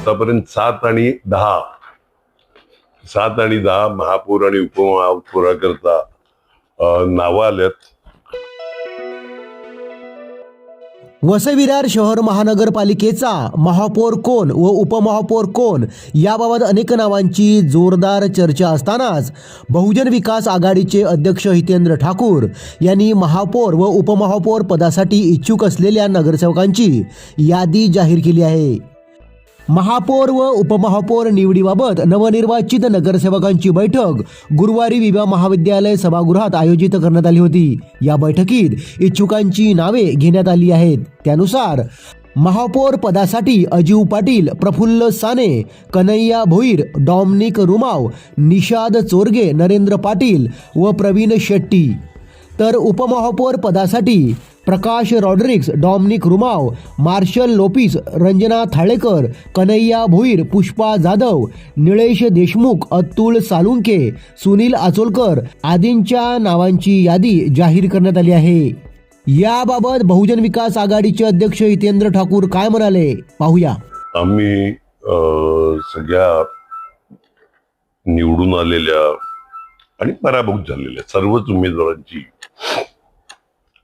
आतापर्यंत सात आणि दहा. सात आणि दहा महापौर आणि उपमहापौराकरता नावं आल्यात. वसविरार शहर महानगरपालिकेचा महापौर कोण व उपमहापौर कोण याबाबत अनेक नावांची जोरदार चर्चा असतानाच बहुजन विकास आघाडीचे अध्यक्ष हितेंद्र ठाकूर यांनी महापौर व उपमहापौर पदासाठी इच्छुक असलेल्या नगरसेवकांची यादी जाहीर केली आहे. महापौर व उपमहापौर निवडीबाबत नवनिर्वाचित नगरसेवकांची बैठक गुरुवारी विवा महाविद्यालय सभागृहात आयोजित करण्यात आली होती. या बैठकीत इच्छुकांची नावे घेण्यात आली आहेत. त्यानुसार महापौर पदासाठी अजीव पाटील प्रफुल्ल साने कन्हैया भोईर डॉमनिक रुमाव निषाद चोरगे नरेंद्र पाटील व प्रवीण शेट्टी. तर उपमहापौर पदासाठी Prakash Rodrigues Dominic Rumao marshal Lopes Ranjana Thalekar Kanhaiya Bhuir Pushpa Jadhav Nilesh Deshmukh Atul Salunke Sunil Acholkar आदींच्या नावांची यादी जाहीर करण्यात आली आहे. याबाबत बहुजन विकास आघाडीचे अध्यक्ष हितेंद्र ठाकूर काय म्हणाले? पाहूया. आम्ही सगळ्या निवडून आलेल्या आणि पराभूत झालेल्या सर्वच उमेदवारांची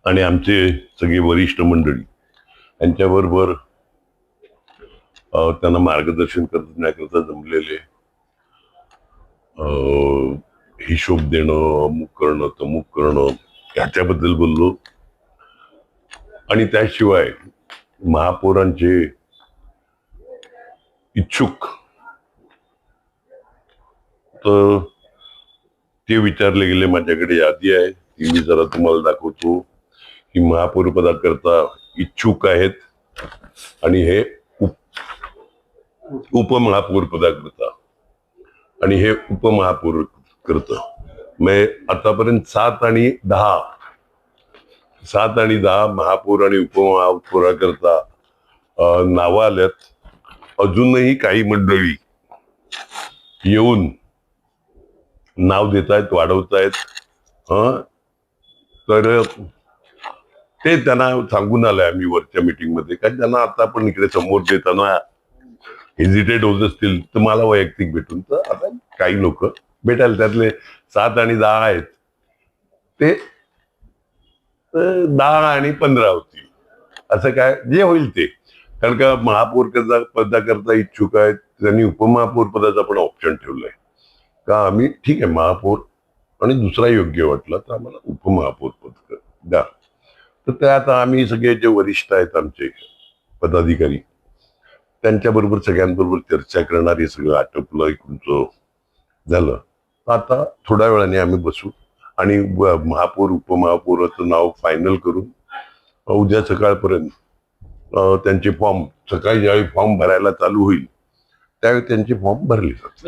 आणि आमचे सगळे वरिष्ठ मंडळी यांच्याबरोबर त्यांना मार्गदर्शन करण्याकरता जमलेले हिशोब देणं अमुक करणं तमुक करणं ह्याच्याबद्दल बोललो. आणि त्याशिवाय महापौरांचे इच्छुक तर ते विचारले गेले माझ्याकडे यादी आहे ती मी जरा तुम्हाला दाखवतो. की महापौर पदाकरता इच्छुक आहेत. आणि हे उप उपमहापौर पदाकरता. आणि हे उपमहापौर करत. मग आतापर्यंत सात आणि दहा सात आणि दहा महापौर आणि उपमहापौराकरता नावं आल्यात. अजूनही काही मंडळी येऊन नाव देत आहेत वाढवत आहेत तर ते त्यांना सांगून आलंय आम्ही वरच्या मीटिंगमध्ये कारण त्यांना आता पण इकडे समोर देताना हेजिटेट होत असतील तर मला वैयक्तिक भेटून तर आता काही लोक भेटायला त्यातले सात आणि दहा आहेत. ते दहा आणि पंधरा होतील. असं काय जे होईल ते. कारण का महापौर करता पदाकरता इच्छुक आहेत. त्यांनी उपमहापौर पदाचा पण ऑप्शन ठेवलाय. का आम्ही ठीक आहे महापौर आणि दुसरा योग्य वाटला तर आम्हाला उपमहापौर पद द्या. तर ते आता आम्ही सगळे जे वरिष्ठ आहेत आमचे पदाधिकारी त्यांच्याबरोबर सगळ्यांबरोबर चर्चा करणार हे सगळं आटोपलं तुमचं झालं. आता थोड्या वेळाने आम्ही बसू आणि महापौर उपमहापौराचं नाव फायनल करून उद्या सकाळपर्यंत त्यांचे फॉर्म सकाळी ज्यावेळी फॉर्म भरायला चालू होईल त्यावेळी त्यांची फॉर्म भरली जाते.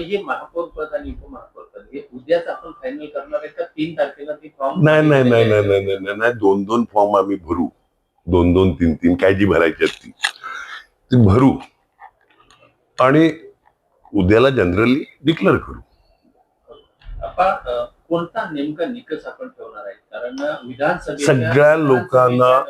नाही नाही नाही नाही नाही नाही नाही दोन दोन फॉर्म आम्ही भरू. दोन दोन तीन तीन काय जी भरायची असती ती. भरू. आणि उद्याला जनरली डिक्लेअर करू. कोणता नेमका निकष आपण ठेवणार आहे? कारण विधानसभा सगळ्या लोकांना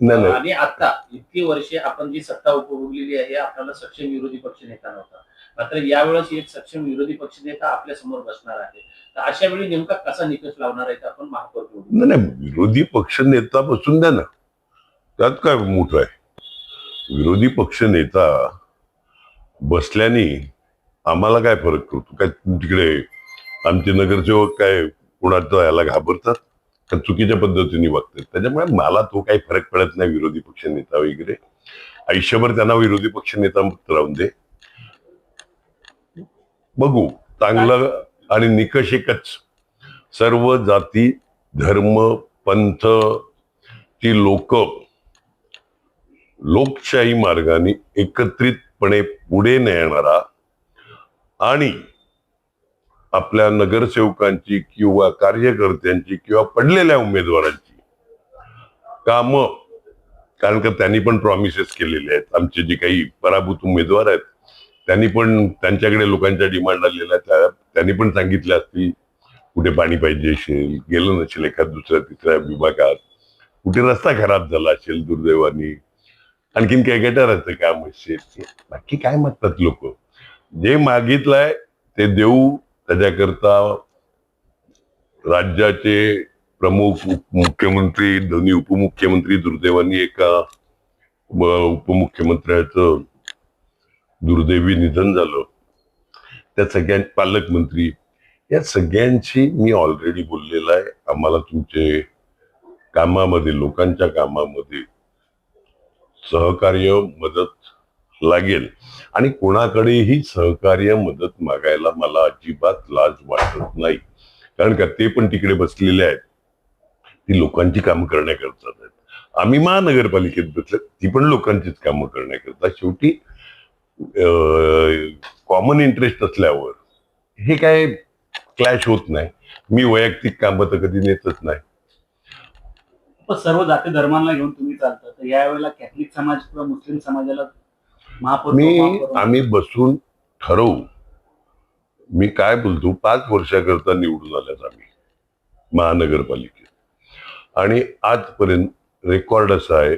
नाही नाही. आता इतकी वर्षे आपण जी सत्ता उपभोगलेली आहे आपल्याला सक्षम विरोधी पक्ष नेता नव्हता. मात्र यावेळेस एक सक्षम विरोधी पक्ष नेता आपल्यासमोर बसणार आहे. तर अशा वेळी नेमका कसा निकष लावणार आहे आपण महापौर नाही नाही विरोधी पक्ष नेता बसून द्या ना. त्यात काय मोठं आहे? विरोधी पक्ष नेता बसल्याने आम्हाला काय फरक पडतो? काय तिकडे आमचे नगरसेवक काय कुणाचं याला घाबरतात? चुकीच्या पद्धतीने वागतात त्याच्यामुळे मला तो काही फरक पडत नाही विरोधी पक्ष नेता वगैरे. आयुष्यभर त्यांना विरोधी पक्ष नेता राहून दे. बघू चांगलं आणि निकष एकच. सर्व जाती धर्म पंथ ती लोक लोकशाही मार्गाने एकत्रितपणे पुढे नेणारा आणि आपल्या नगरसेवकांची किंवा कार्यकर्त्यांची किंवा पडलेल्या उमेदवारांची काम कारण का त्यांनी पण प्रॉमिसेस केलेले आहेत. आमचे जे काही पराभूत उमेदवार आहेत त्यांनी पण त्यांच्याकडे लोकांच्या डिमांड आलेल्या त्या- त्यांनी पण सांगितल्या असतील कुठे पाणी पाहिजे असेल गेलं नसेल एखाद दुसऱ्या तिसऱ्या विभागात कुठे रस्ता खराब झाला असेल दुर्दैवानी आणखीन काय गटाराचं काम असेल बाकी काय म्हणतात लोक? जे मागितलंय ते देऊ त्याच्याकरता राज्याचे प्रमुख मुख्यमंत्री दोन्ही उपमुख्यमंत्री दुर्दैवानी एका उपमुख्यमंत्र्याचं दुर्दैवी निधन झालं. त्या सगळ्या पालकमंत्री या सगळ्यांशी मी ऑलरेडी बोललेला आहे. आम्हाला तुमचे कामामध्ये लोकांच्या कामामध्ये सहकार्य मदत लागेल. आणि कोणाकडेही सहकार्य मदत मागायला मला अजिबात लाज वाटत नाही. कारण का ते पण तिकडे बसलेले आहेत. ती लोकांची कामं करण्याकरता आहेत. आम्ही महानगरपालिकेत बसले ती पण लोकांचीच कामं करण्याकरता. शेवटी कॉमन इंटरेस्ट असल्यावर हे काय क्लॅश होत नाही. मी वैयक्तिक कामं तर कधी नेतच नाही. पण सर्व जाती धर्मांना घेऊन तुम्ही चालतात तर यावेळेला कॅथलिक समाज किंवा मुस्लिम समाजाला मी आम्ही बसून ठरवू. मी काय बोलतो पाच वर्षाकरता निवडून आल्यात आम्ही महानगरपालिकेत. आणि आजपर्यंत रेकॉर्ड असा आहे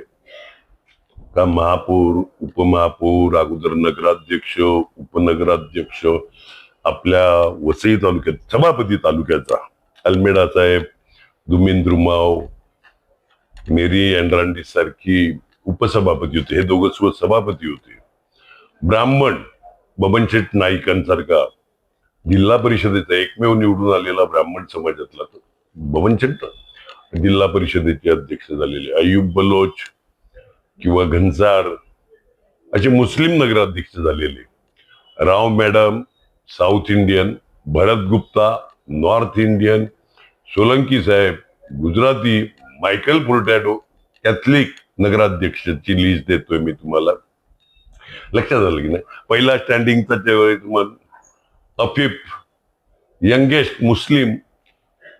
का महापौर उपमहापौर अगोदर नगराध्यक्ष उपनगराध्यक्ष आपल्या वसई तालुक्यात सभापती तालुक्याचा अल्मेडा साहेब दुमिन द्रुमाव मेरी अँड्रांडी सारखी उपसभापती होते. हे दोघं सभापती होते. ब्राह्मण बबनशेठ नाईकांसारखा जिल्हा परिषदेचा एकमेव निवडून आलेला ब्राह्मण समाजातला तो बबनशेठ. जिल्हा परिषदेचे अध्यक्ष झालेले अयुब बलोच किंवा घनसार असे मुस्लिम नगराध्यक्ष झालेले Rao madam South Indian Bharat Gupta North Indian Solanki साहेब गुजराती मायकल फुर्टॅडो कॅथलिक नगराध्यक्षाची लिस्ट देतोय मी तुम्हाला. लक्षात आलं की नाही? पहिला स्टँडिंगचा त्यावेळी तुम्हाला अफिफ यंगेस्ट मुस्लिम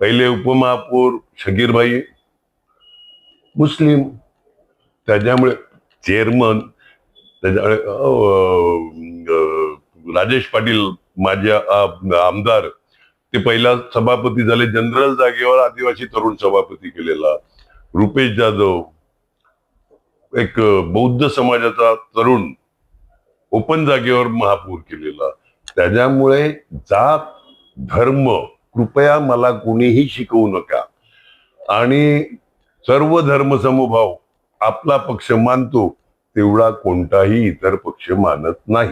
पहिले उपमहापौर शकीरभाई मुस्लिम त्याच्यामुळे चेअरमन त्याच्यामुळे राजेश पाटील माझ्या आमदार ते पहिला सभापती झाले. जनरल जागेवर आदिवासी तरुण सभापती केलेला रुपेश जाधव एक बौद्ध समाजाचा तरुण ओपन जागेवर महापूर केलेला. त्याच्यामुळे जात धर्म कृपया मला कोणीही शिकवू नका. आणि सर्व धर्म समभाव आपला पक्ष मानतो तेवढा कोणताही इतर पक्ष मानत नाही.